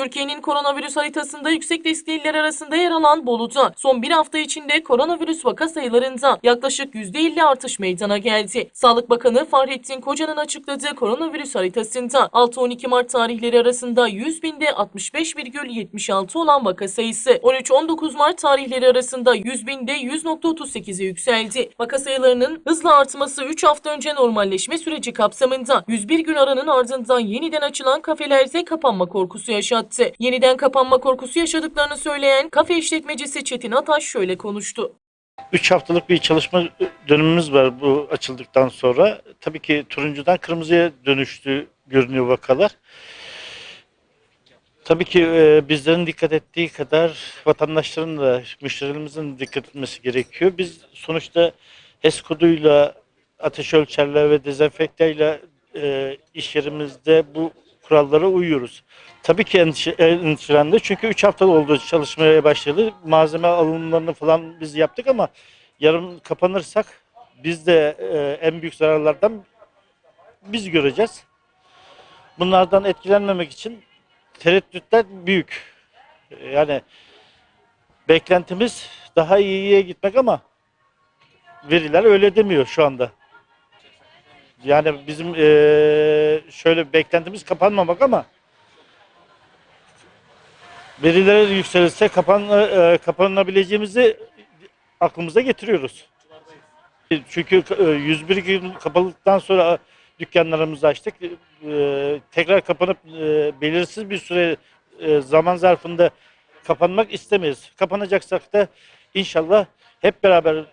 Türkiye'nin koronavirüs haritasında yüksek riskli iller arasında yer alan Bolu'da son bir hafta içinde koronavirüs vaka sayılarında yaklaşık %50 artış meydana geldi. Sağlık Bakanı Fahrettin Koca'nın açıkladığı koronavirüs haritasında 6-12 Mart tarihleri arasında 100 binde 65,76 olan vaka sayısı 13-19 Mart tarihleri arasında 100 binde 100.38'e yükseldi. Vaka sayılarının hızla artması 3 hafta önce normalleşme süreci kapsamında 101 gün aranın ardından yeniden açılan kafelerde kapanma korkusu yaşattı. Yeniden kapanma korkusu yaşadıklarını söyleyen kafe işletmecisi Çetin Ataş şöyle konuştu. 3 haftalık bir çalışma dönemimiz var bu açıldıktan sonra. Tabii ki turuncudan kırmızıya dönüştü görünüyor vakalar. Tabii ki e, bizlerin dikkat ettiği kadar vatandaşların da müşterilerimizin dikkat etmesi gerekiyor. Biz sonuçta HES koduyla, ateş ölçerler ve dezenfektayla e, iş yerimizde bu kurallara uyuyoruz. Tabii ki endişe, endişelendi çünkü 3 hafta oldu çalışmaya başladı. Malzeme alımlarını falan biz yaptık ama yarın kapanırsak biz de e, en büyük zararlardan biz göreceğiz. Bunlardan etkilenmemek için tereddütler büyük. Yani beklentimiz daha iyiye gitmek ama veriler öyle demiyor şu anda. Yani bizim eee, şöyle beklentimiz kapanmamak ama veriler yükselirse kapan, eee, kapanabileceğimizi aklımıza getiriyoruz. Çünkü e, 101 gün kapalıktan sonra dükkanlarımızı açtık. Eee, tekrar kapanıp eee, belirsiz bir süre eee, zaman zarfında kapanmak istemeyiz. Kapanacaksak da inşallah hep beraber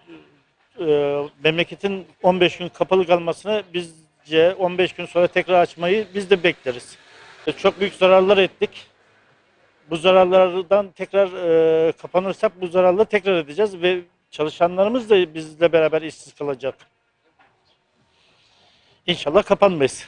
e, memleketin 15 gün kapalı kalmasını bizce 15 gün sonra tekrar açmayı biz de bekleriz. E, Çok büyük zararlar ettik. Bu zararlardan tekrar e, kapanırsak bu zararları tekrar edeceğiz ve çalışanlarımız da bizle beraber işsiz kalacak. İnşallah kapanmayız.